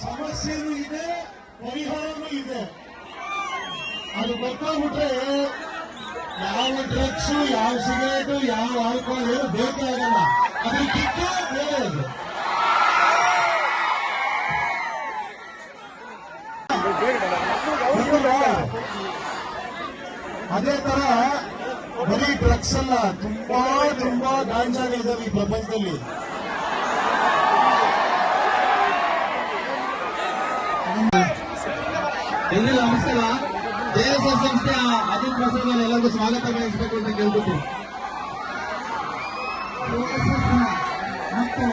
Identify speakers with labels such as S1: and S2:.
S1: ಸಮಸ್ಯೆನೂ ಇದೆ, ಪರಿಹಾರನೂ ಇದೆ. ಅದು ಗೊತ್ತಾಗ್ಬಿಟ್ರೆ ಯಾವ ಡ್ರಗ್ಸು, ಯಾವ ಸಿಗರೇಟು, ಯಾವ ಆಲ್ಕೋಹಾಲ್ ಏನು ಬೇಕೇ ಆಗಲ್ಲ ಅದ್ರ ಬೇರೆ ಅದು ಅದೇ ತರ ಬರೀ ಡ್ರಗ್ಸ್ ಅಲ್ಲ, ತುಂಬಾ ತುಂಬಾ ಗಾಂಜಾಗಳಿದಾವೆ ಈ ಪ್ರಪಂಚದಲ್ಲಿ.
S2: ಎಲ್ಲಿ ನಮಸ್ಕಾರ ದೇಶ ಸಂಸ್ಥೆಯ ಅಜಿತ್ ಪ್ರಸಾದ್ ಅವರು ಎಲ್ಲರಿಗೂ ಸ್ವಾಗತ ಬಯಸಬೇಕು ಅಂತ ಕೇಳ್ಬಿಟ್ಟು ಮತ್ತು